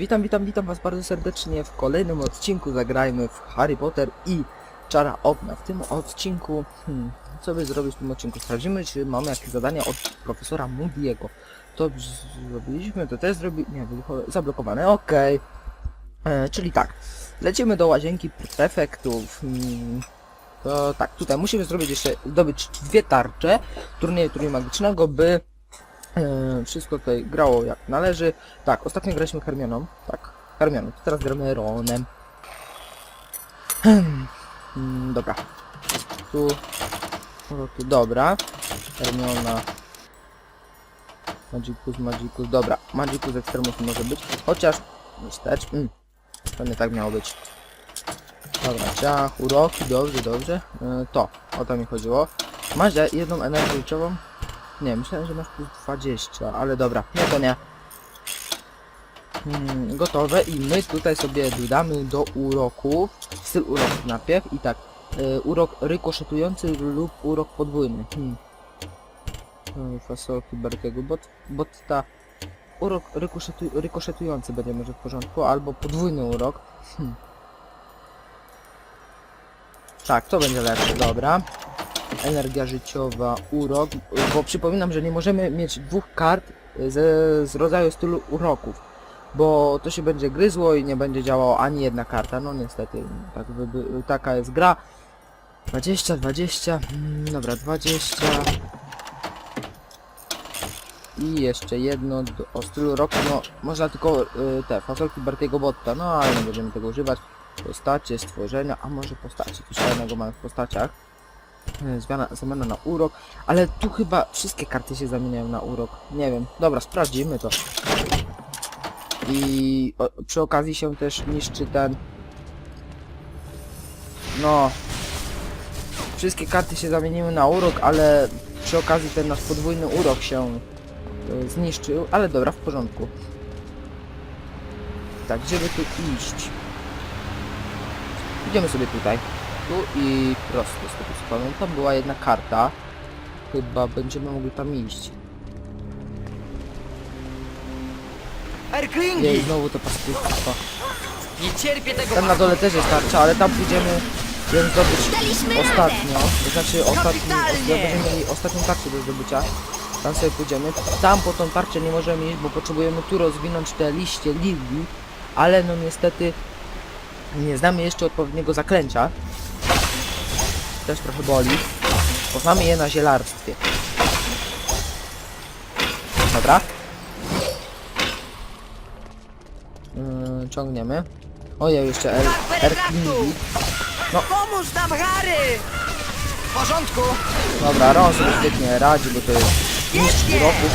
Witam, witam, witam was bardzo serdecznie w kolejnym odcinku zagrajmy w Harry Potter i Czara Ognia. W tym odcinku, hmm, co by zrobić w tym odcinku? Sprawdzimy, czy mamy jakieś zadania od profesora Moody'ego. To zrobiliśmy, to też zrobi... nie, zablokowane, okej. E, Czyli tak, lecimy do łazienki prefektów. Hmm, to tak, tutaj musimy zrobić jeszcze, zdobyć dwie tarcze turnieju trójmagicznego, by e, wszystko tutaj grało jak należy. Tak, ostatnio graliśmy Hermioną. Tak, Hermioną. Teraz gramy Ronem. Mm, dobra. Tu. Tu dobra. Hermiona. Magicus, Magicus. Dobra. Magicus Extremus może być. Chociaż. Wstecz. Mm. To nie tak miało być. Dobra, ciach, uroki, dobrze, dobrze. E, to, o to mi chodziło. Masz jedną energię życiową? Nie, myślałem, że masz plus 20, ale dobra, nie to nie. Hmm, gotowe i my tutaj sobie dodamy do uroku styl uroku najpierw i tak y, urok rykoszetujący lub urok podwójny. Hmm. Y, fasolki Barkiego, bot, bot ta urok rykoszetu, rykoszetujący będzie może w porządku, albo podwójny urok. Hmm. Tak, to będzie lepsze, dobra energia życiowa, urok, bo przypominam, że nie możemy mieć dwóch kart ze, z rodzaju stylu uroków, bo to się będzie gryzło i nie będzie działała ani jedna karta, no niestety, tak taka jest gra. 20, 20, mm, dobra, 20 i jeszcze jedno do, o stylu roku, no można tylko y, te fasolki Bartiego Botta, no ale nie będziemy tego używać. Postacie, stworzenia, a może postacie, coś fajnego mamy w postaciach. E, Zmiana, zamiana na urok, ale tu chyba wszystkie karty się zamieniają na urok. Nie wiem. Dobra, sprawdzimy to. I o, przy okazji się też niszczy ten... No... Wszystkie karty się zamieniły na urok, ale przy okazji ten nasz podwójny urok się e, zniszczył, ale dobra, w porządku. Tak, żeby tu iść. Idziemy sobie tutaj tu i prosto z tego co pamiętam była jedna karta. Chyba będziemy mogli tam iść. Jej, Erklingi! znowu to paskudstwo. Nie cierpię tego Tam na dole też jest tarcza, ale tam pójdziemy ją zdobyć ostatnio. To znaczy ostatni, będziemy mieli ostatnią tarczę do zdobycia. Tam sobie pójdziemy. Tam po tą tarczę nie możemy iść, bo potrzebujemy tu rozwinąć te liście lilii. Ale no niestety nie znamy jeszcze odpowiedniego zaklęcia. Też trochę boli. Poznamy je na zielarstwie. Dobra. Yy, ciągniemy. Ojej, jeszcze R. Erklingi. No. Pomóż nam, Harry! W porządku! Dobra, Ron sobie świetnie radzi, bo to jest mistrz uroków.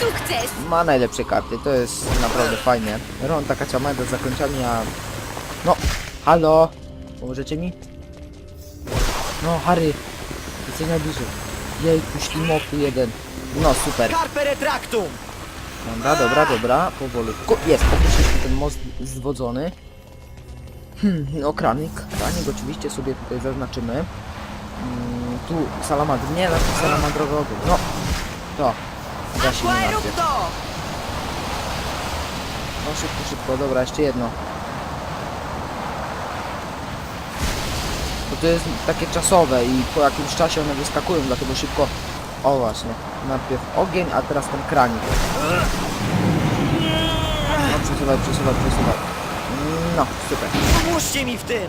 Sukces! Ma najlepsze karty, to jest naprawdę fajnie. Ron taka ciamajda z zakończami, a... No, halo! Pomożecie mi? No, Harry! Jesteś najbliżej. Jejku, ślimoku jeden. No, super. Carpe retractum! Dobra, dobra, dobra, powolutku. Jest, opuściliśmy ten most zwodzony. Hmm, no kranik, kranik oczywiście sobie tutaj zaznaczymy. Mm, tu salamandr, nie, na tym salamandrowy. No, to. Erupto! No szybko, szybko, dobra, jeszcze jedno. Bo to jest takie czasowe i po jakimś czasie one wyskakują, dlatego szybko... O właśnie, najpierw ogień, a teraz ten kranik. No przesuwaj, przesuwaj, przesuwaj. No, super. Pomóżcie mi w tym!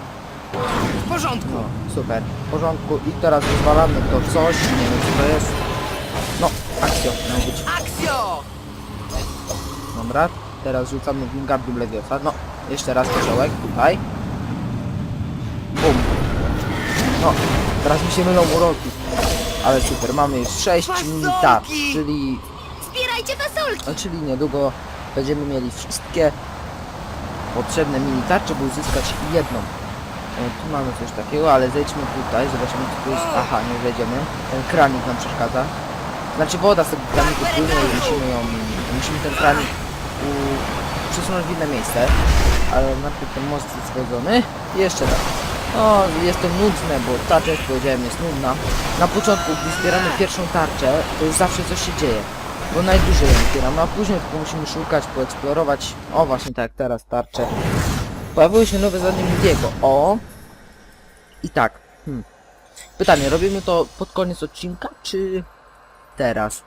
W porządku! No, super. W porządku. I teraz rozwalamy to coś, nie wiem co to jest. No, akcja miał być. Akcjo! Dobra, teraz rzucamy Wingardium Leviosa. No, jeszcze raz koziołek, tutaj. No, teraz mi się mylą uroki. Ale super, mamy już 6 Fasolki! mini tarcz, czyli, Zbierajcie fasolki! no, czyli niedługo będziemy mieli wszystkie potrzebne mini tarcze, by uzyskać jedną. E, tu mamy coś takiego, ale zejdźmy tutaj, zobaczymy co tu jest. Aha, nie wejdziemy. Ten kranik nam przeszkadza. Znaczy woda z tego kraniku płynie i musimy ją, musimy ten kranik u, przesunąć w inne miejsce. Ale najpierw ten most jest zwodzony. I jeszcze tak. No, jest to nudne, bo tarcza, jak powiedziałem, jest nudna. Na początku, gdy zbieramy pierwszą tarczę, to już zawsze coś się dzieje. Bo najdłużej ją otwieramy, a później tylko musimy szukać, poeksplorować. O, właśnie tak teraz, tarcze. Pojawiły się nowe zadanie Moody'ego. O! I tak. Hmm. Pytanie, robimy to pod koniec odcinka, czy teraz?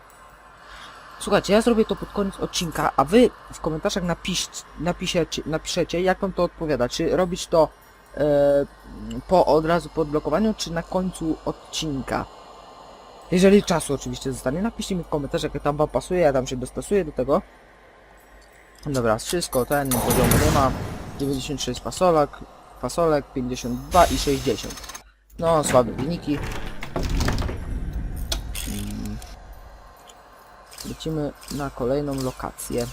Słuchajcie, ja zrobię to pod koniec odcinka, a wy w komentarzach napisz, napiszecie, napiszecie, jak wam to odpowiada. Czy robić to po od razu po odblokowaniu, czy na końcu odcinka? Jeżeli czasu oczywiście zostanie, napiszcie mi w komentarzach, jak tam wam pasuje, ja tam się dostosuję do tego. Dobra, wszystko, ten poziomu nie ma. 96 fasolek, fasolek, 52 i 60. No, słabe wyniki. Mm. Lecimy na kolejną lokację.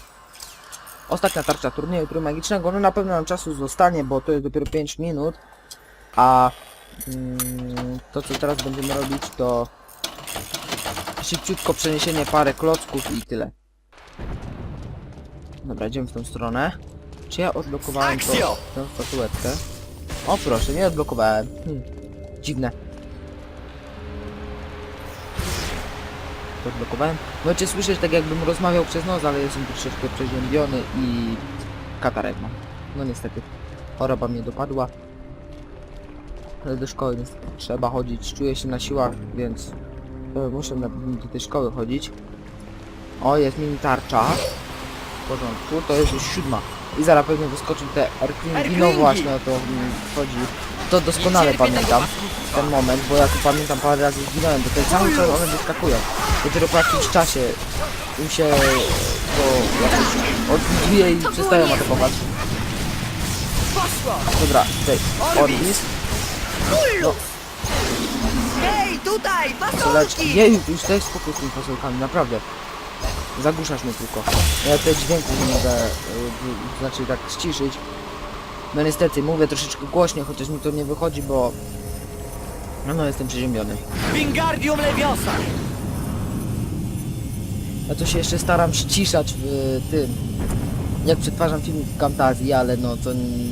Ostatnia tarcza turnieju trój magicznego. No na pewno nam czasu zostanie, bo to jest dopiero 5 minut. A mm, to co teraz będziemy robić to szybciutko przeniesienie parę klocków i tyle. Dobra, idziemy w tą stronę. Czy ja odblokowałem to, tę statuetkę? O proszę, nie odblokowałem. Hmm. Dziwne. To odblokowałem. Możecie słyszeć tak jakbym rozmawiał przez nos, ale jestem troszeczkę przeziębiony i katarek mam. No niestety. Choroba mnie dopadła. Ale do szkoły niestety trzeba chodzić. Czuję się na siłach, więc e, muszę na, do tej szkoły chodzić. O, jest mini tarcza. W porządku, to jest już siódma. I zaraz pewnie wyskoczą te erklingi. No właśnie o to chodzi. To doskonale pamiętam ten moment, bo ja tu pamiętam parę razy zginąłem, bo ten cały czas one wyskakują. Dopiero po jakimś czasie im się to jakoś odbuduje i przestają atakować. Dobra, tutaj Orbis! Hej, tutaj! Soleczki. Fasolki! Jej, już daj spokój z tymi fasolkami, naprawdę. Zagłuszasz mnie tylko. Ja te dźwięku nie mogę, y, znaczy tak ściszyć. No niestety, mówię troszeczkę głośniej, chociaż mi to nie wychodzi, bo... No, no jestem przeziębiony. Wingardium Leviosa! Ja to się jeszcze staram ściszać w y, tym, jak przetwarzam film w Camtasia, ale no to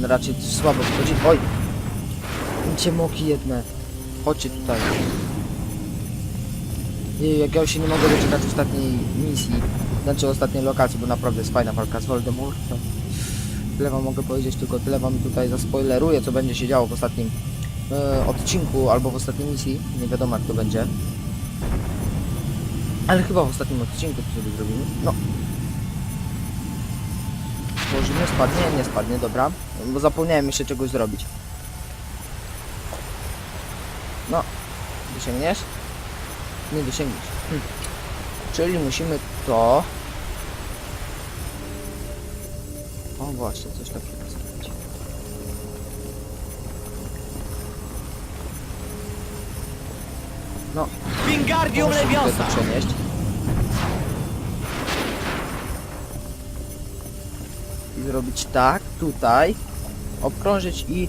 raczej słabo wychodzi. Oj! Cię moki jedne. Chodźcie tutaj. Jak ja się nie mogę doczekać ostatniej misji, znaczy ostatniej lokacji, bo naprawdę jest fajna walka z Voldemortem. Tyle wam mogę powiedzieć, tylko tyle wam tutaj zaspoileruję, co będzie się działo w ostatnim e, odcinku albo w ostatniej misji. Nie wiadomo jak to będzie. Ale chyba w ostatnim odcinku to sobie zrobimy. No. Włożymy, spadnie, nie spadnie, dobra. Bo zapomniałem jeszcze czegoś zrobić. No. Dosięgniesz? Nie dosięgniesz. Hm. Czyli musimy to... O właśnie, coś takiego No, Wingardium Leviosa! to przenieść. I zrobić tak, tutaj. Obkrążyć i...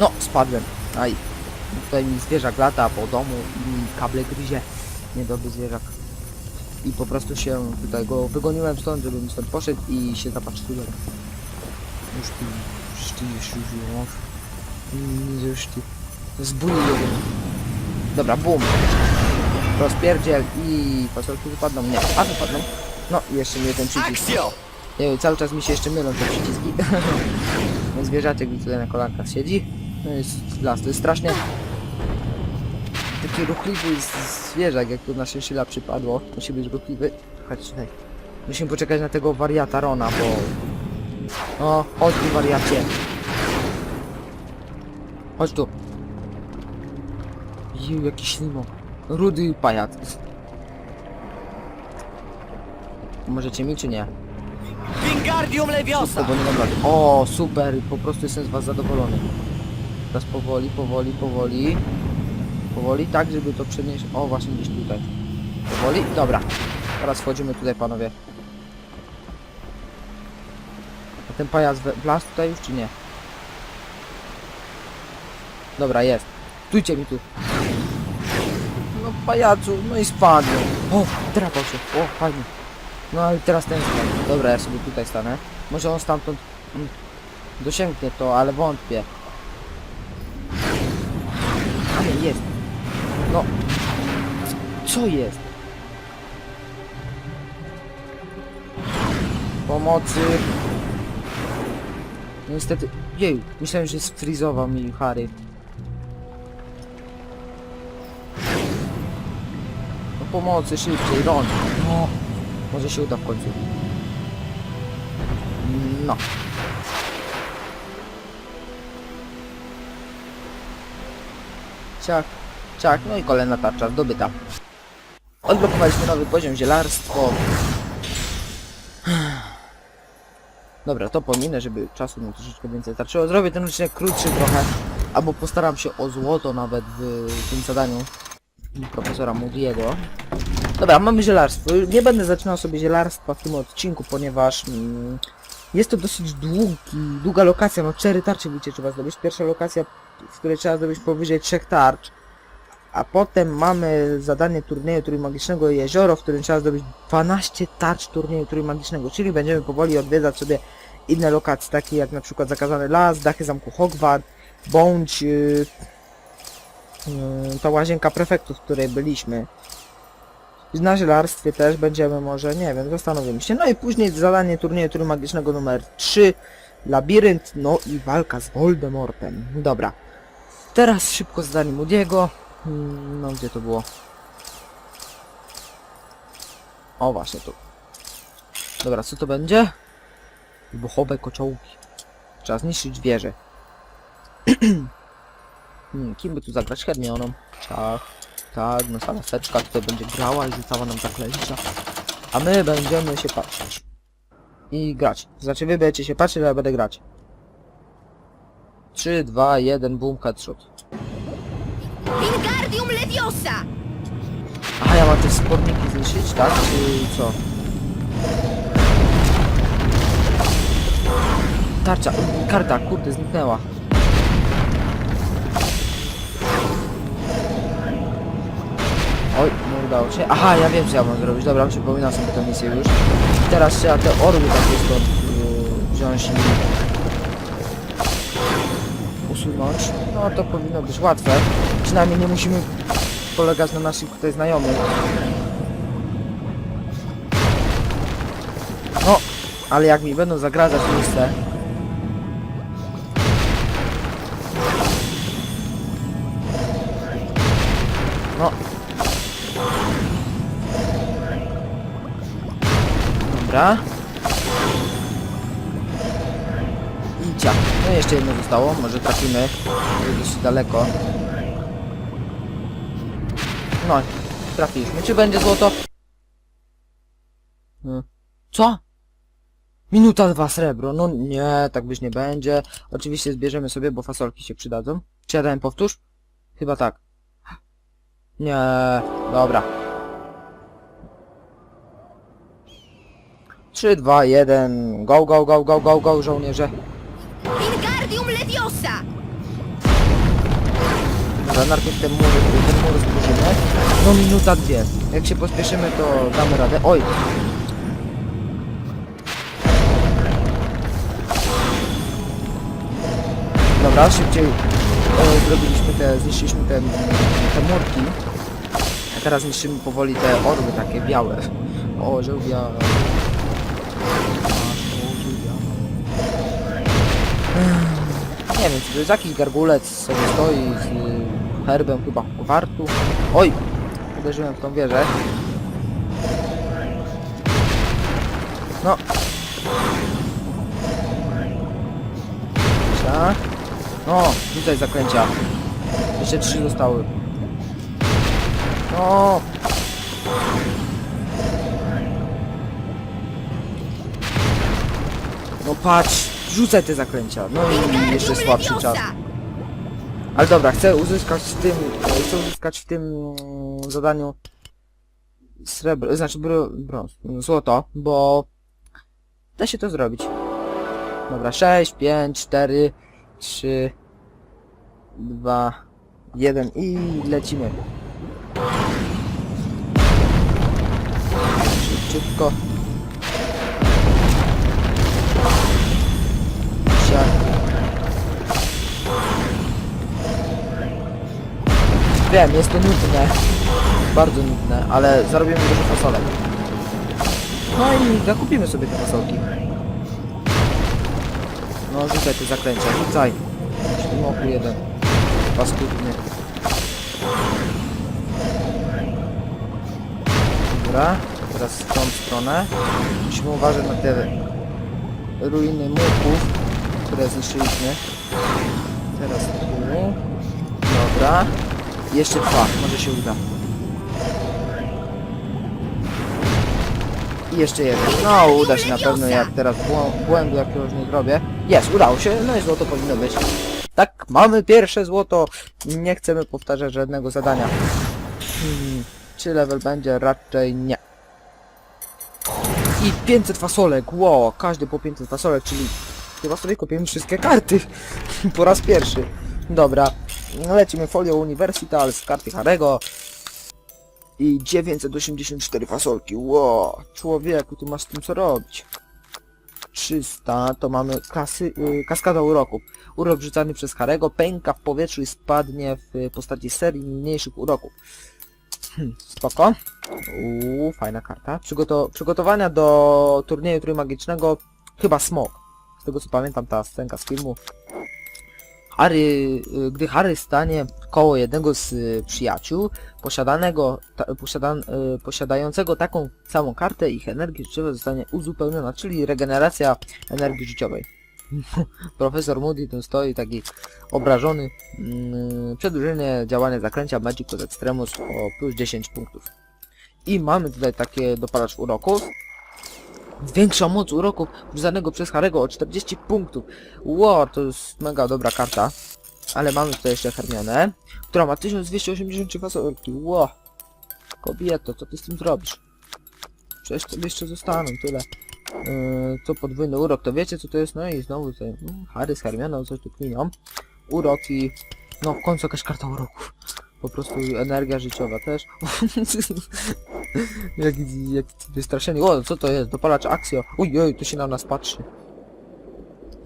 No, spadłem. Aj. Tutaj mi zwierzak lata po domu i mi kable gryzie. Niedobry zwierzak. I po prostu się tutaj go wygoniłem stąd, żebym stąd poszedł i się zapatrzyłem. Już ty, już ty, już, już, już, już ty. Zbój jeden. Dobra, bum. Rozpierdziel i fasolki wypadną. Nie, a wypadną. No i jeszcze mi jeden przycisk. Nie wiem, cały czas mi się jeszcze mylą te przyciski. Zwierzaczek mi tutaj na kolankach siedzi. No jest las, to jest strasznie taki ruchliwy zwierzak, jak tu na szyla przypadło. Musi być ruchliwy. Chodź tutaj. Musimy poczekać na tego wariata Rona, bo... O, chodź tu wariacie. Chodź tu. Jeju, jaki ślimok. Rudy pajac. Możecie mi czy nie? Wingardium Leviosa! rady. O, super, po prostu jestem z was zadowolony. Teraz powoli, powoli, powoli. Powoli, tak, żeby to przenieść. O, właśnie gdzieś tutaj. Powoli, dobra. Teraz wchodzimy tutaj, panowie. A ten pajac wlazł tutaj już, czy nie? Dobra, jest. Stójcie mi tu pajacu, no i spadłem. O, drapał się, o, fajnie. No ale teraz ten spadł. Dobra, ja sobie tutaj stanę. Może on stamtąd mm, dosięgnie to, ale wątpię. Ale jest. No. Co jest? Pomocy. No, niestety... Jej, myślałem, że sfrizował mi Harry. Pomocy, szybciej, Ron. No. Może się uda w końcu. No. Ciach, ciach, no i kolejna tarcza zdobyta. Odblokowaliśmy nowy poziom zielarstwo. Dobra, to pominę, żeby czasu mi troszeczkę więcej starczyło. Zrobię ten odcinek krótszy trochę, albo postaram się o złoto nawet w tym zadaniu profesora Moody'ego. Dobra, mamy zielarstwo. Nie będę zaczynał sobie zielarstwa w tym odcinku, ponieważ mm, jest to dosyć długi, długa lokacja. No cztery tarcze widzicie trzeba zdobyć. Pierwsza lokacja, w której trzeba zdobyć powyżej trzech tarcz. A potem mamy zadanie turnieju trójmagicznego jezioro, w którym trzeba zdobyć 12 tarcz turnieju trójmagicznego, czyli będziemy powoli odwiedzać sobie inne lokacje, takie jak na przykład Zakazany Las, Dachy Zamku Hogwart, bądź yy, ta łazienka prefektów, w której byliśmy. Na zielarstwie też będziemy może, nie wiem, zastanowimy się. No i później zadanie turnieju trójmagicznego numer 3, labirynt, no i walka z Voldemortem. Dobra. Teraz szybko zadanie Moody'ego. Hmm, No gdzie to było? O właśnie tu. Dobra, co to będzie? Wybuchowe kociołki. Trzeba zniszczyć wieżę. hmm, kim by tu zagrać? Hermioną. Tak, tak, no sama seczka tutaj będzie grała i rzucała nam zaklęcia. A my będziemy się patrzeć. I grać. Znaczy wy będziecie się patrzeć, a ja będę grać. 3, 2, 1, boom, headshot. Wingardium Leviosa! Aha, ja mam te sporniki zniszczyć, tak? Czy co? Tarcza, karta, kurde, zniknęła. Oj, nie udało się. Aha, ja wiem co ja mam zrobić. Dobra, przypominam sobie tę misję już. I teraz trzeba te orły takie stąd yy, wziąć i usunąć. No to powinno być łatwe. Przynajmniej nie musimy polegać na naszych tutaj znajomych. No, ale jak mi będą zagradzać miejsce... No. Dobra. I ciach. No jeszcze jedno zostało, może trafimy. Dosyć daleko. No, trafiliśmy. Czy będzie złoto? Hmm. Co? Minuta dwa srebro. No nie, tak być nie będzie. Oczywiście zbierzemy sobie, bo fasolki się przydadzą. Czy ja dałem powtórz? Chyba tak. Nie, dobra. 3, 2, 1, go, go, go, go, go, go, żołnierze. Wingardium Leviosa! Dobra, najpierw ten mur, ten mur zburzymy. No minuta dwie. Jak się pospieszymy, to damy radę. Oj! Dobra, szybciej e, zrobiliśmy te, zniszczyliśmy te, te murki. A teraz niszczymy powoli te orły takie białe. Orzeł biały. Nie wiem, czy to jest jakiś gargulec sobie stoi z herbem chyba kwartu. Oj! Uderzyłem w tą wieżę. No. Tak. No, tutaj zaklęcia. Jeszcze trzy zostały. No. No patrz, rzucaj te zaklęcia. No i jeszcze słabszy czas. Ale dobra, chcę uzyskać w tym, chcę uzyskać w tym mm, zadaniu srebro, znaczy bro, brąz, złoto, bo da się to zrobić. Dobra, 6, 5, 4, 3, 2, 1 i lecimy. Szybciutko. Siak. Wiem, jest to nudne. Bardzo nudne, ale zarobimy dużo fasolek. No i zakupimy sobie te fasolki. No rzucaj te zaklęcia, rzucaj. Ślimoku jeden. Paskudny. Dobra, teraz w tą stronę. Musimy uważać na te ruiny murków, które zniszczyliśmy. Teraz tu. Dobra. Jeszcze dwa, może się uda. I jeszcze jeden. No, uda się na pewno, jak teraz błędu jakiegoś nie zrobię. Jest, udało się, no i złoto powinno być. Tak, mamy pierwsze złoto. Nie chcemy powtarzać żadnego zadania. Hmm, czy level będzie? Raczej nie. I 500 fasolek, wow, każdy po 500 fasolek, czyli chyba sobie kupiłem wszystkie karty po raz pierwszy. Dobra, lecimy folią Uniwersytal z karty Harego i 984 fasolki, wow, człowieku, tu masz z tym co robić. 300 to mamy kasy, yy, kaskada uroków. Urok rzucany przez Harego pęka w powietrzu i spadnie w postaci serii mniejszych uroków. Hmm, spoko. Uuu, fajna karta. Przygoto przygotowania do turnieju trójmagicznego chyba smok. Z tego co pamiętam ta scenka z filmu. Harry, y, gdy Harry stanie koło jednego z y, przyjaciół posiadanego, ta, y, posiadającego taką samą kartę, ich energii życiowej zostanie uzupełniona, czyli regeneracja energii życiowej. Profesor Moody tu stoi taki obrażony. Mm, Przedłużenie działania zaklęcia Magicus Extremus o plus 10 punktów. I mamy tutaj takie dopalacz uroków. Większa moc uroków rzucanego przez Harego o 40 punktów. Wow, to jest mega dobra karta. Ale mamy tutaj jeszcze Hermionę, która ma 1283 fasolki. Wow. Kobieto, co ty z tym zrobisz? Przecież to jeszcze zostaną, tyle. Yy, co podwójny urok, to wiecie co to jest? No i znowu tutaj mm, Harry z Hermioną coś tu kminią. Uroki. No w końcu jakaś karta uroków. Po prostu energia życiowa też. jak, jak wystraszenie. O, co to jest? Dopalacz Axio. Uj, oj, tu się na nas patrzy.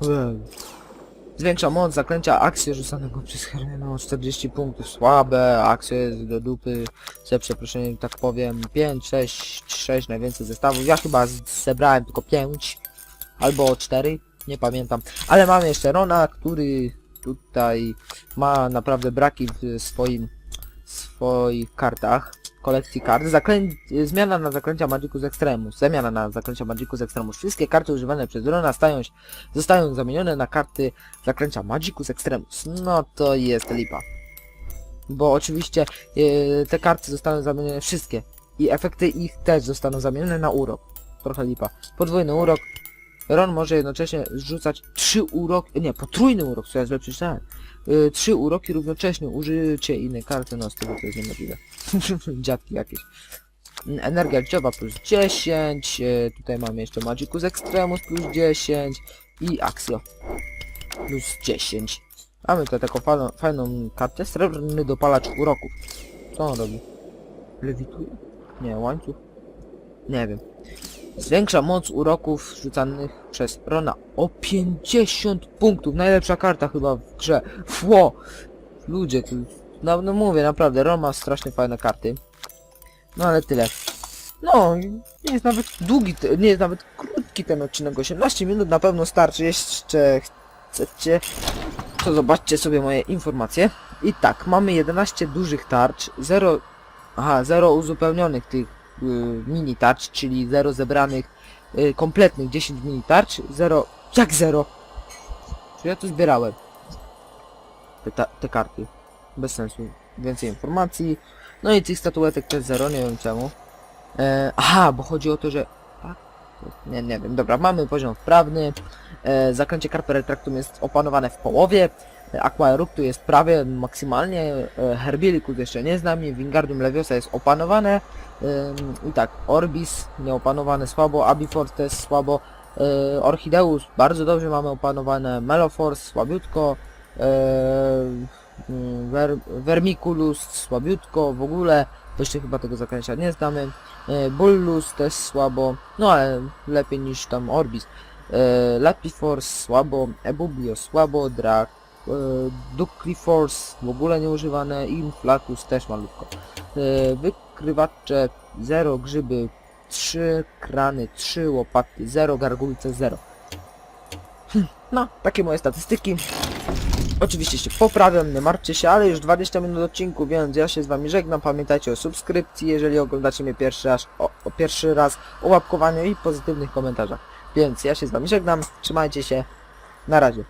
Ej. Zwiększa moc zaklęcia Axio rzucanego przez Hermionę o 40 punktów. Słabe, jest do dupy. Za przeproszeniem tak powiem 5, 6, 6 najwięcej zestawów. Ja chyba zebrałem tylko 5 albo 4, nie pamiętam. Ale mamy jeszcze Rona, który tutaj ma naprawdę braki w swoim swoich kartach, kolekcji kart. Zaklę... Zmiana na zaklęcia Magicus Extremus. Zamiana na zaklęcia Magicus Extremus. Wszystkie karty używane przez Rona stają zostają zamienione na karty zaklęcia Magicus Extremus. No to jest lipa. Bo oczywiście e, te karty zostaną zamienione wszystkie. I efekty ich też zostaną zamienione na urok. Trochę lipa. Podwójny urok. Ron może jednocześnie rzucać trzy uroki, nie, potrójny urok, co ja źle przeczytałem. Y, trzy uroki równocześnie, użycie innej karty, no z tego to jest niemożliwe. Dziadki jakieś. Energia życiowa plus 10, y, tutaj mamy jeszcze Magicus Extremus plus 10 i Axio plus 10. Mamy tutaj taką fajną, fajną kartę, srebrny dopalacz uroków. Co on robi? Lewituje? Nie, łańcuch? Nie wiem. Zwiększa moc uroków rzucanych przez Rona o 50 punktów. Najlepsza karta chyba w grze. Fło! Ludzie, tu... No, no mówię, naprawdę, Ron ma strasznie fajne karty. No ale tyle. No, nie jest nawet długi, nie jest nawet krótki ten odcinek. 18 minut na pewno starczy. Jeszcze chcecie, to zobaczcie sobie moje informacje. I tak, mamy 11 dużych tarcz, 0... Aha, 0 uzupełnionych tych mini tarcz, czyli 0 zebranych y, kompletnych 10 mini tarcz, 0... Jak 0? Czy ja tu zbierałem? Te, te karty. Bez sensu. Więcej informacji. No i tych statuetek też 0, nie wiem czemu. E, aha, bo chodzi o to, że... Nie, nie wiem. Dobra, mamy poziom wprawny. E, zaklęcie Carpe Retractum jest opanowane w połowie. E, Aqua Eruptu jest prawie maksymalnie. E, Herbilicus jeszcze nie znam. Wingardium Leviosa jest opanowane. I tak, Orbis nieopanowane słabo, Abiforce też słabo, yy, Orchideus bardzo dobrze mamy opanowane, Meloforce słabiutko, yy, Ver, Vermiculus słabiutko, w ogóle jeszcze chyba tego zaklęcia nie znamy, Bullus też słabo, no ale lepiej niż tam Orbis, Lapiforce słabo, Ebublio słabo, Drak, yy, Ducriforce w ogóle nieużywane, Inflatus też malutko. Yy, wykrywacze 0, grzyby 3, krany 3, łopaty 0, gargulce 0. Hm, No, takie moje statystyki. Oczywiście się poprawiam, nie martwcie się, ale już 20 minut odcinku, więc ja się z wami żegnam. Pamiętajcie o subskrypcji, jeżeli oglądacie mnie pierwszy raz, o, o pierwszy raz, o łapkowaniu i pozytywnych komentarzach. Więc ja się z wami żegnam, trzymajcie się, na razie.